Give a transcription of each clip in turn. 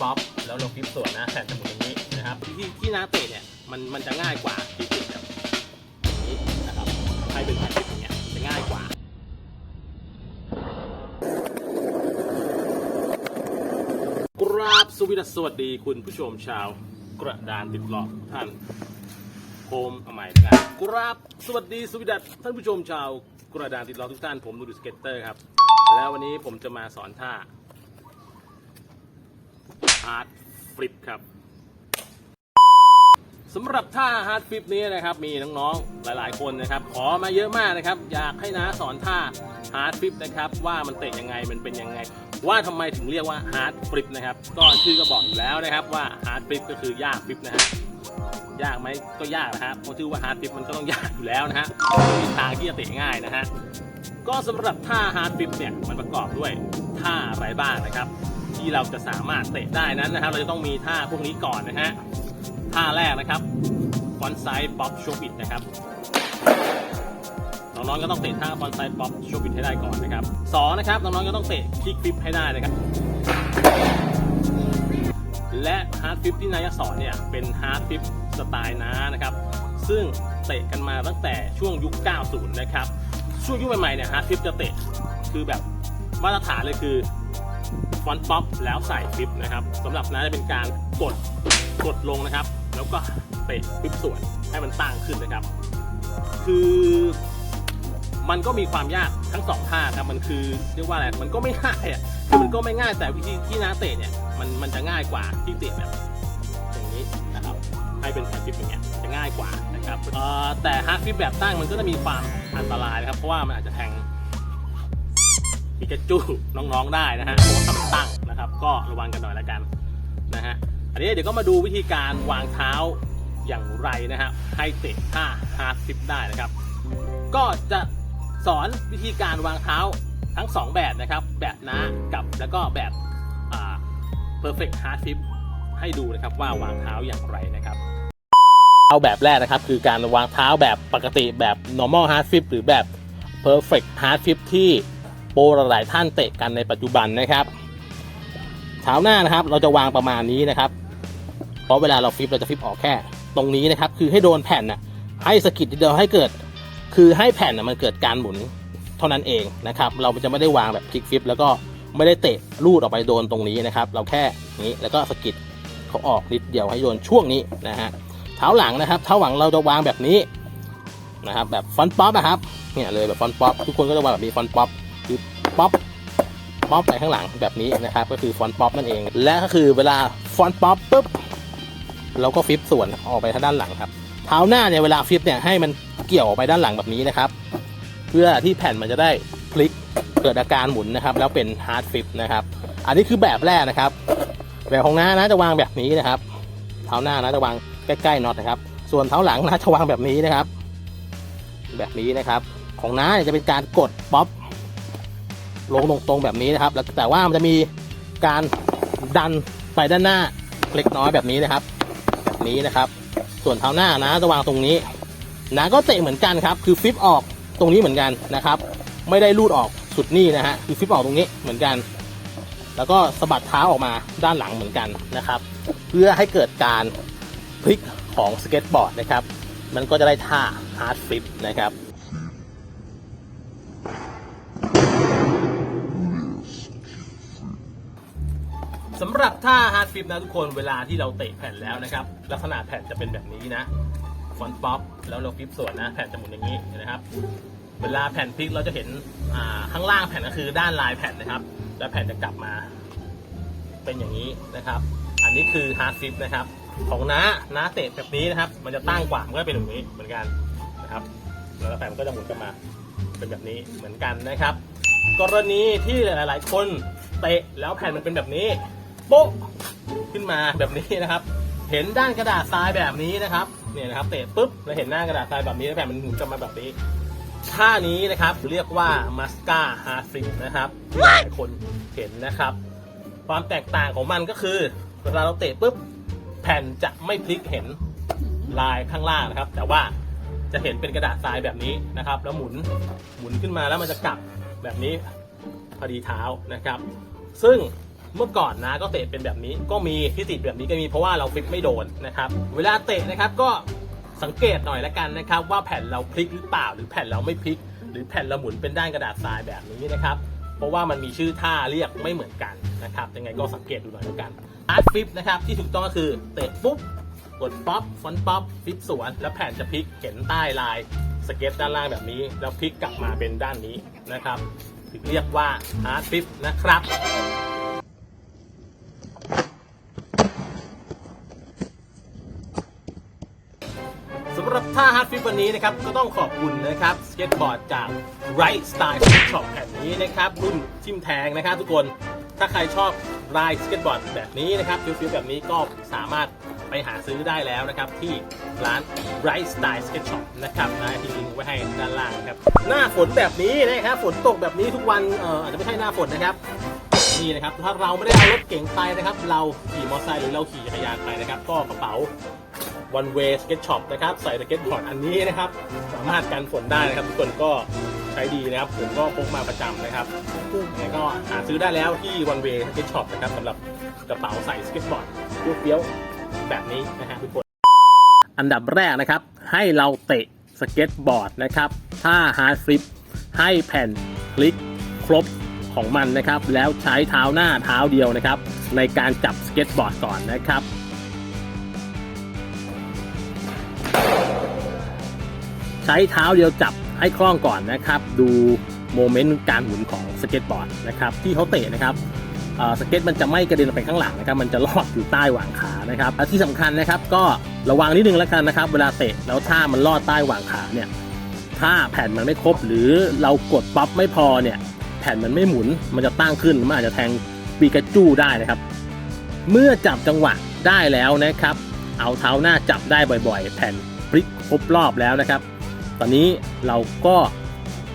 ป๊อปแล้วเราฟลิปส่วนนะแผ่นจะหมุนอย่างนี้นะครับ ที่ที่น้าเตะเนี่ยมันมันจะง่ายกว่าที่เตะแบบนี้นะครับให้เป็นแผ่นฟลิปอย่างเงี้ยจะง่ายกว่ากราบสวสวัสดีคุณผู้ชมชาวกระดานติดหลอกท่านโฮมเอาใหม่กันกราบสวัสดีสวสดัสท่านผู้ชมชาวกระดานติดหลอกทุกท่านผมนูดิสเกตเตอร์ครับแล้ววันนี้ผมจะมาสอนท่าาร์ดฟลิปครับสำหรับท่าฮาร์ดฟลิปนี้นะครับ มีน้องๆ หลายๆ คนนะครับ ขอมาเยอะมากนะครับ อยากให้น้าสอนท่าฮาร์ดฟลิปนะครับ ว่ามันเตะยังไงมันเป็นยังไง ว่าทำไมถึงเรียกว่าฮาร์ดฟลิปนะครับ ก็ชื่อก็บอกอยู่แล้วนะครับว่าฮาร์ดฟลิปก็คือยากฟลิปนะฮะยากไหมก็ยากนะครับเพราะชื่อว่าฮาร์ดฟลิปมันก็ต้องยากอยู่แล้วนะฮะไม่มีทางที่จะเตะง่ายนะฮะก็สำหรับท่าฮาร์ดฟลิปเนี่ยมันประกอบด้วยท่าอะไรบ้างนะครับ ที่เราจะสามารถเตะได้นั้นนะครับ เราจะต้องมีท่าพวกนี้ก่อนนะฮะ ท่าแรกนะครับฟอนไซป๊อปโชบิดนะครับน้องๆก็ต้องเตะท่าฟอนไซป๊อปโชบิดให้ได้ก่อนนะครับสองนะครับน้องๆก็ต้องเตะคิกฟลิปให้ได้นะครับ และฮาร์ดฟลิปที่นายสอนเนี่ยเป็นฮาร์ดฟลิปสไตล์น้านะครับ ซึ่งเตะกันมาตั้งแต่ช่วงยุค 90 นะครับ ช่วงยุคใหม่ๆเนี่ยฮาร์ดฟลิปจะเตะคือแบบมาตรฐานเลยคือ ฟอนต์ป๊อปแล้วใส่ฟิปนะครับสำหรับน้าจะเป็นการกดกดลงนะครับ แล้วก็เตะฟิปส่วนให้มันตั้งขึ้นนะครับ คือมันก็มีความยากทั้งสองท่าครับมันคือเรียกว่าอะไรมันก็ไม่ง่ายอะคือมันก็ไม่ง่ายแต่วิธีที่น้าเตะเนี่ยมันมันจะง่ายกว่าที่เตะแบบอย่างนี้นะครับให้เป็นแผ่นฟิปอย่างเงี้ยจะง่ายกว่านะครับแต่ฮาร์ดฟิปแบบตั้งมันก็จะมีความอันตรายนะครับเพราะว่ามันอาจจะแทง ปิกาจูน้องๆได้นะฮะเพราะว่ามันตั้งนะครับ ก็ระวังกันหน่อยละกันนะฮะอันนี้เดี๋ยวก็มาดูวิธีการวางเท้าอย่างไรนะฮะให้เตะท่าฮาร์ดฟลิปได้นะครับ ก็จะสอนวิธีการวางเท้าทั้ง 2 แบบนะครับ แบบน้ากับแล้วก็แบบอ่า perfect hard flip ให้ดูนะครับว่าวางเท้าอย่างไรนะครับ เอาแบบแรกนะครับคือการวางเท้าแบบปกติแบบ normal hard flip หรือแบบ perfect hard flip ที่ โปรหลายท่านเตะกันในปัจจุบันนะครับเท้าหน้านะครับเราจะวางประมาณนี้นะครับ เพราะเวลาเราฟลิปเราจะฟลิปออกแค่ ตรงนี้นะครับ คือให้โดนแผ่นน่ะให้สกิดเดียวให้เกิด คือให้แผ่นน่ะมันเกิดการหมุนเท่านั้นเองนะครับ เราจะไม่ได้วางแบบคลิกฟลิปแล้วก็ไม่ได้เตะลูดออกไปโดนตรงนี้นะครับ เราแค่นี้แล้วก็สกิดเขาออกนิดเดียวให้โดนช่วงนี้นะฮะเท้าหลังนะครับเท้าหลังเราจะวางแบบนี้นะครับแบบฟอนต์ป๊อปนะครับเนี่ยเลยแบบฟอนต์ป๊อปทุกคนก็จะวางแบบนี้ฟอนต์ป๊อป คือป๊อปป๊อปไปข้างหลังแบบนี้นะครับ ก็คือฟอนต์ป๊อปนั่นเอง และก็คือเวลาฟอนต์ป๊อปปุ๊บเราก็ฟลิปส่วนออกไปทางด้านหลังครับเท้าหน้าเนี่ยเวลาฟลิปเนี่ยให้มันเกี่ยวออกไปด้านหลังแบบนี้นะครับ เพื่อที่แผ่นมันจะได้พลิกเกิดอาการหมุนนะครับ แล้วเป็นฮาร์ดฟลิปนะครับ อันนี้คือแบบแรกนะครับ แบบของน้านะจะวางแบบนี้นะครับ เท้าหน้านะจะวางใกล้ๆน็อตนะครับ ส่วนเท้าหลังนะจะวางแบบนี้นะครับ แบบนี้นะครับ ของน้าจะเป็นการกดป๊อป ลงตรงๆแบบนี้นะครับ แล้วแต่ว่ามันจะมีการดันไปด้านหน้าเล็กน้อยแบบนี้นะครับ แบบนี้นะครับ ส่วนเท้าหน้านะจะวางตรงนี้นะก็เตะเหมือนกันครับ คือฟลิปออกตรงนี้เหมือนกันนะครับ ไม่ได้ลูดออกสุดนี่นะฮะคือฟลิปออกตรงนี้เหมือนกัน แล้วก็สะบัดเท้าออกมาด้านหลังเหมือนกันนะครับ เพื่อให้เกิดการพลิกของสเก็ตบอร์ดนะครับ มันก็จะได้ท่าฮาร์ดฟลิปนะครับ สำหรับท่าฮาร์ดฟิปนะทุกคนเวลาที่เราเตะแผ่นแล้วนะครับ ลักษณะแผ่นจะเป็นแบบนี้นะฟอนต์ป๊อปแล้วเราฟิปส่วนนะแผ่นจะหมุนอย่างนี้นะครับ เวลาแผ่นพลิกเราจะเห็นข้างล่างแผ่นก็คือด้านลายแผ่นนะครับ แล้วแผ่นจะกลับมา เป็นอย่างนี้นะครับ อันนี้คือฮาร์ดฟิปนะครับ ของน้าน้าเตะแบบนี้นะครับ มันจะตั้งกว่ามันก็เป็นแบบนี้เหมือนกันนะครับ แล้วแผ่นมันก็จะหมุนกลับมาเป็นแบบนี้เหมือนกันนะครับ กรณีที่หลาย ๆ คนเตะแล้วแผ่นมันเป็นแบบนี้ โป๊ะขึ้นมาแบบนี้นะครับ เห็นด้านกระดาษทรายแบบนี้นะครับเนี่ยนะครับเตะปุ๊บแล้วเห็นหน้ากระดาษทรายแบบนี้แล้วแผ่นมันหมุนกลับมาแบบนี้ท่านี้นะครับเรียกว่ามัสกาฮาร์ฟลิปนะครับที่หลายคนเห็นนะครับ ความแตกต่างของมันก็คือเวลาเราเตะปุ๊บแผ่นจะไม่พลิกเห็นลายข้างล่างนะครับ แต่ว่าจะเห็นเป็นกระดาษทรายแบบนี้นะครับ แล้วหมุนหมุนขึ้นมาแล้วมันจะกลับแบบนี้พอดีเท้านะครับ ซึ่ง เมื่อก่อนนะก็เตะเป็นแบบนี้ก็มีที่ติดแบบนี้ก็มีเพราะว่าเราพลิกไม่โดนนะครับ เวลาเตะนะครับก็สังเกตหน่อยละกันนะครับว่าแผ่นเราพลิกหรือเปล่า หรือแผ่นเราไม่พลิก หรือแผ่นเราหมุนเป็นด้านกระดาษทรายแบบนี้นะครับเพราะว่ามันมีชื่อท่าเรียกไม่เหมือนกันนะครับยังไงก็สังเกตดูหน่อยล้วกันอาร์ตฟลิปนะครับที่ถูกต้องก็คือเตะปุ๊บกดป๊อปฟอนป๊อปฟลิปสวน แล้วแผ่นจะพลิกเห็นใต้ลายสเก็ตด้านล่างแบบนี้ แล้วพลิกกลับมาเป็นด้านนี้นะครับถึงเรียกว่าอาร์ตฟลิปนะครับ สำหรับท่าฮาร์ดฟิปวันนี้นะครับ ก็ต้องขอบคุณนะครับ สเก็ตบอร์ดจาก Right Style Shop แผ่นนี้นะครับ รุ่นทิมแทงนะครับทุกคนถ้าใครชอบลายสเก็ตบอร์ดแบบนี้นะครับฟิวๆแบบนี้ก็สามารถไปหาซื้อได้แล้วนะครับ ที่ร้าน Right Style Skate Shop นะครับนะที่ลิงก์ไว้ให้ด้านล่างครับ หน้าฝนแบบนี้นะครับฝนตกแบบนี้ทุกวันเอ่ออาจจะไม่ใช่หน้าฝนนะครับนี่นะครับถ้าเราไม่ได้เอารถเก๋งไปนะครับ เราขี่มอเตอร์ไซค์หรือเราขี่จักรยานไปนะครับ ก็กระเป๋า one way skate shop นะครับ ใส่สเก็ตบอร์ดอันนี้นะครับ สามารถกันฝนได้นะครับ ทุกคนก็ใช้ดีนะครับ ผมก็พกมาประจำนะครับยังไงก็หาซื้อได้แล้วที่ one way skate shop นะครับสำหรับกระเป๋าใส่สเก็ตบอร์ดเฟี้ยวๆแบบนี้นะฮะทุกคน อันดับแรกนะครับ ให้เราเตะสเก็ตบอร์ดนะครับถ้าฮาร์ดฟลิปให้แผ่นคลิกครบของมันนะครับ แล้วใช้เท้าหน้าเท้าเดียวนะครับ ในการจับสเก็ตบอร์ดก่อนนะครับ ใช้เท้าเดียวจับให้คล่องก่อนนะครับ ดูโมเมนต์การหมุนของสเก็ตบอร์ดนะครับที่เขาเตะนะครับสเก็ตมันจะไม่กระเด็นออกไปข้างหลังนะครับ มันจะลอดอยู่ใต้หว่างขานะครับและที่สำคัญนะครับก็ระวังนิดนึงแล้วกันนะครับ เวลาเตะแล้วถ้ามันลอดใต้หว่างขาเนี่ย ถ้าแผ่นมันไม่ครบหรือเรากดป๊อปไม่พอเนี่ย แผ่นมันไม่หมุน มันจะตั้งขึ้น มันอาจจะแทงปีกาจูได้นะครับ เมื่อจับจังหวะได้แล้วนะครับ เอาเท้าหน้าจับได้บ่อย ๆ แผ่นพลิกครบรอบแล้วนะครับ ตอนนี้เราก็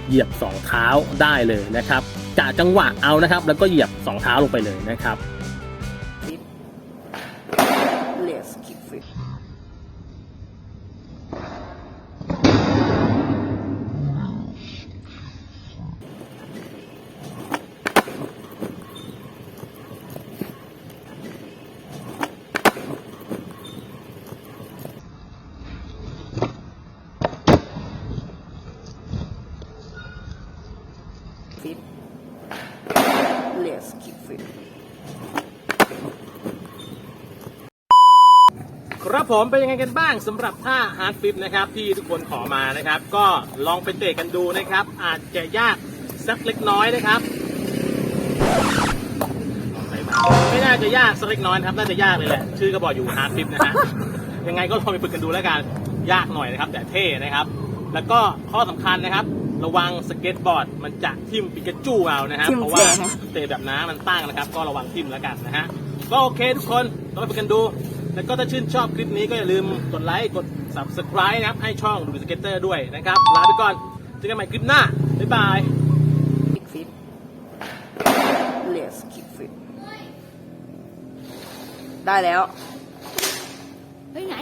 เหยียบสองเท้าได้เลยนะครับกะจังหวะเอานะครับ แล้วก็เหยียบสองเท้าลงไปเลยนะครับ Let's keep it ครับผมเป็นยังไงกันบ้างสำหรับท่าฮาร์ดฟิปนะครับที่ทุกคนขอมานะครับ ก็ลองไปเตะกันดูนะครับ อาจจะยากสักเล็กน้อยนะครับไม่น่าจะยากสักเล็กน้อยครับน่าจะยากเลยแหละชื่อก็บอกอยู่ฮาร์ดฟิปนะฮะยังไงก็ลองไปฝึกกันดูแล้วกันยากหน่อยนะครับ แต่เท่นะครับ แล้วก็ข้อสำคัญนะครับ ระวังสเก็ตบอร์ด มันจะทิ่มปิกาจูเอานะครับทิ่มเพราะว่าแขนเตะแบบน้ำมันตั้งนะครับ ก็ระวังทิ่มแล้วกันนะฮะก็โอเคทุกคนลองไปฝึกกันดู แล้วก็ถ้าชื่นชอบคลิปนี้ก็อย่าลืมกดไลค์กด subscribe นะครับ ให้ช่องดูสเก็ตเตอร์ด้วยนะครับลาไปก่อนเจอกันใหม่คลิปหน้าบ๊ายบาย Big fit Let's keep fit ได้แล้ว เฮ้ยไหน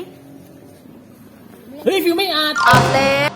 เฮ้ยฟิวไม่อาดอัพแล้ว